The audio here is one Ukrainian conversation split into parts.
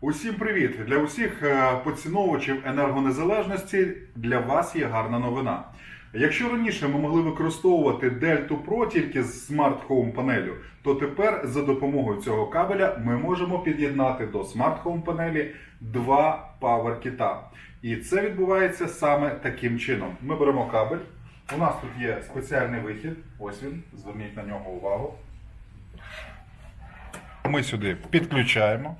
Усім привіт! Для усіх е, поціновувачів енергонезалежності для вас є гарна новина. Якщо раніше ми могли використовувати Delta Pro тільки з Home панелю, то тепер за допомогою цього кабеля ми можемо під'єднати до Home панелі два Power. І це відбувається саме таким чином. Ми беремо кабель. У нас тут є спеціальний вихід. Ось він. Зверніть на нього увагу. Ми сюди підключаємо.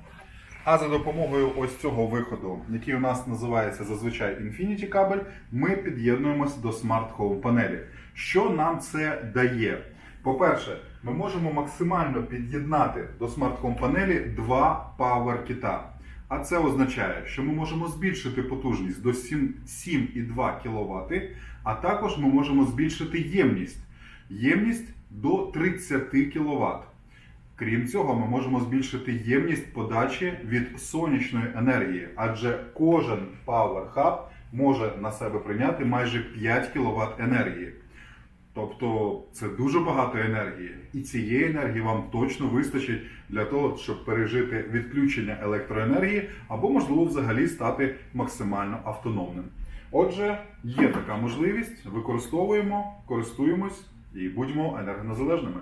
А за допомогою ось цього виходу, який у нас називається зазвичай Infinity кабель, ми під'єднуємося до Smart Home панелі. Що нам це дає? По-перше, ми можемо максимально під'єднати до Smart Home панелі два Power кіта. А це означає, що ми можемо збільшити потужність до 7,2 кВт, а також ми можемо збільшити ємність. Ємність до 30 кВт. Крім цього, ми можемо збільшити ємність подачі від сонячної енергії, адже кожен Power Hub може на себе прийняти майже 5 кВт енергії. Тобто це дуже багато енергії, і цієї енергії вам точно вистачить для того, щоб пережити відключення електроенергії або, можливо, взагалі стати максимально автономним. Отже, є така можливість, використовуємо, користуємось і будьмо енергонезалежними.